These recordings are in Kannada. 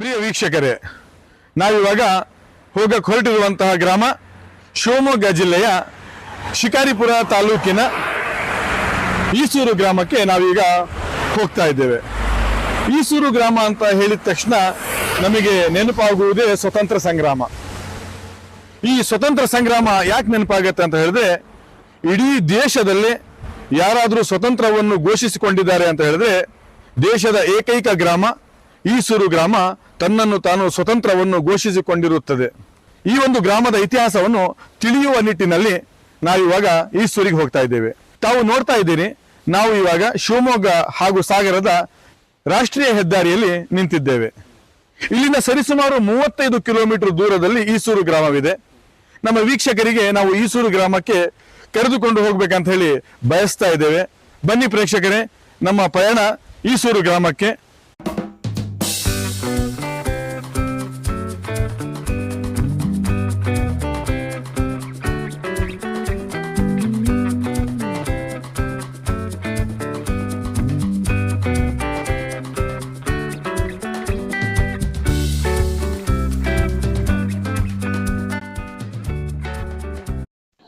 ಪ್ರಿಯ ವೀಕ್ಷಕರೇ, ನಾವಿವಾಗ ಹೋಗಕ್ಕೆ ಹೊರಟಿರುವಂತಹ ಗ್ರಾಮ ಶಿವಮೊಗ್ಗ ಜಿಲ್ಲೆಯ ಶಿಕಾರಿಪುರ ತಾಲೂಕಿನ ಈಸೂರು ಗ್ರಾಮಕ್ಕೆ ನಾವೀಗ ಹೋಗ್ತಾ ಇದ್ದೇವೆ. ಈಸೂರು ಗ್ರಾಮ ಅಂತ ಹೇಳಿದ ತಕ್ಷಣ ನಮಗೆ ನೆನಪಾಗುವುದೇ ಸ್ವತಂತ್ರ ಸಂಗ್ರಾಮ. ಈ ಸ್ವತಂತ್ರ ಸಂಗ್ರಾಮ ಯಾಕೆ ನೆನಪಾಗತ್ತೆ ಅಂತ ಹೇಳಿದ್ರೆ, ಇಡೀ ದೇಶದಲ್ಲಿ ಯಾರಾದರೂ ಸ್ವತಂತ್ರವನ್ನು ಘೋಷಿಸಿಕೊಂಡಿದ್ದಾರೆ ಅಂತ ಹೇಳಿದ್ರೆ, ದೇಶದ ಏಕೈಕ ಗ್ರಾಮ ಈಸೂರು ಗ್ರಾಮ ತನ್ನನ್ನು ತಾನು ಸ್ವತಂತ್ರವನ್ನು ಘೋಷಿಸಿಕೊಂಡಿರುತ್ತದೆ. ಈ ಒಂದು ಗ್ರಾಮದ ಇತಿಹಾಸವನ್ನು ತಿಳಿಯುವ ನಿಟ್ಟಿನಲ್ಲಿ ನಾವಿವಾಗ ಈಸೂರಿಗೆ ಹೋಗ್ತಾ ಇದ್ದೇವೆ. ತಾವು ನೋಡ್ತಾ ಇದ್ದೀರಿ, ನಾವು ಇವಾಗ ಶಿವಮೊಗ್ಗ ಹಾಗೂ ಸಾಗರದ ರಾಷ್ಟ್ರೀಯ ಹೆದ್ದಾರಿಯಲ್ಲಿ ನಿಂತಿದ್ದೇವೆ. ಇಲ್ಲಿಂದ ಸರಿಸುಮಾರು ಮೂವತ್ತೈದು ಕಿಲೋಮೀಟರ್ ದೂರದಲ್ಲಿ ಈಸೂರು ಗ್ರಾಮವಿದೆ. ನಮ್ಮ ವೀಕ್ಷಕರಿಗೆ ನಾವು ಈಸೂರು ಗ್ರಾಮಕ್ಕೆ ಕರೆದುಕೊಂಡು ಹೋಗ್ಬೇಕಂತ ಹೇಳಿ ಬಯಸ್ತಾ ಇದ್ದೇವೆ. ಬನ್ನಿ ಪ್ರೇಕ್ಷಕರೇ, ನಮ್ಮ ಪಯಣ ಈಸೂರು ಗ್ರಾಮಕ್ಕೆ.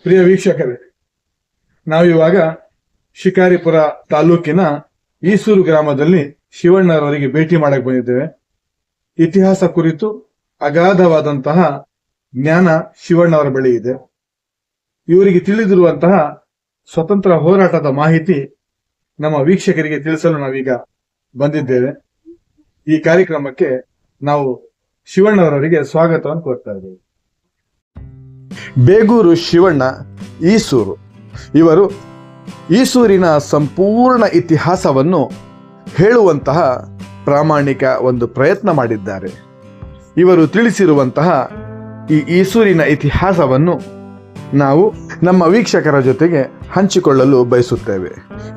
ಪ್ರಿಯ ವೀಕ್ಷಕರೇ ನಾವಿವಾಗ ಶಿಕಾರಿಪುರ ತಾಲೂಕಿನ ಈಸೂರು ಗ್ರಾಮದಲ್ಲಿ ಶಿವಣ್ಣರವರಿಗೆ ಭೇಟಿ ಮಾಡಕ್ ಬಂದಿದ್ದೇವೆ. ಇತಿಹಾಸ ಕುರಿತು ಅಗಾಧವಾದಂತಹ ಜ್ಞಾನ ಶಿವಣ್ಣವರ ಬಳಿ ಇದೆ. ಇವರಿಗೆ ತಿಳಿದಿರುವಂತಹ ಸ್ವತಂತ್ರ ಹೋರಾಟದ ಮಾಹಿತಿ ನಮ್ಮ ವೀಕ್ಷಕರಿಗೆ ತಿಳಿಸಲು ನಾವೀಗ ಬಂದಿದ್ದೇವೆ. ಈ ಕಾರ್ಯಕ್ರಮಕ್ಕೆ ನಾವು ಶಿವಣ್ಣವರವರಿಗೆ ಸ್ವಾಗತವನ್ನು ಕೋರ್ತಾ ಇದ್ದೇವೆ. ಬೇಗೂರು ಶಿವಣ್ಣ, ಈಸೂರು. ಇವರು ಈಸೂರಿನ ಸಂಪೂರ್ಣ ಇತಿಹಾಸವನ್ನು ಹೇಳುವಂತಹ ಪ್ರಾಮಾಣಿಕ ಒಂದು ಪ್ರಯತ್ನ ಮಾಡಿದ್ದಾರೆ. ಇವರು ತಿಳಿಸಿರುವಂತಹ ಈ ಈಸೂರಿನ ಇತಿಹಾಸವನ್ನು ನಾವು ನಮ್ಮ ವೀಕ್ಷಕರ ಜೊತೆಗೆ ಹಂಚಿಕೊಳ್ಳಲು ಬಯಸುತ್ತೇವೆ.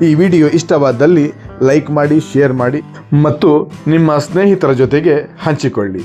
ಈ ವಿಡಿಯೋ ಇಷ್ಟವಾದಲ್ಲಿ ಲೈಕ್ ಮಾಡಿ, ಶೇರ್ ಮಾಡಿ ಮತ್ತು ನಿಮ್ಮ ಸ್ನೇಹಿತರ ಜೊತೆಗೆ ಹಂಚಿಕೊಳ್ಳಿ.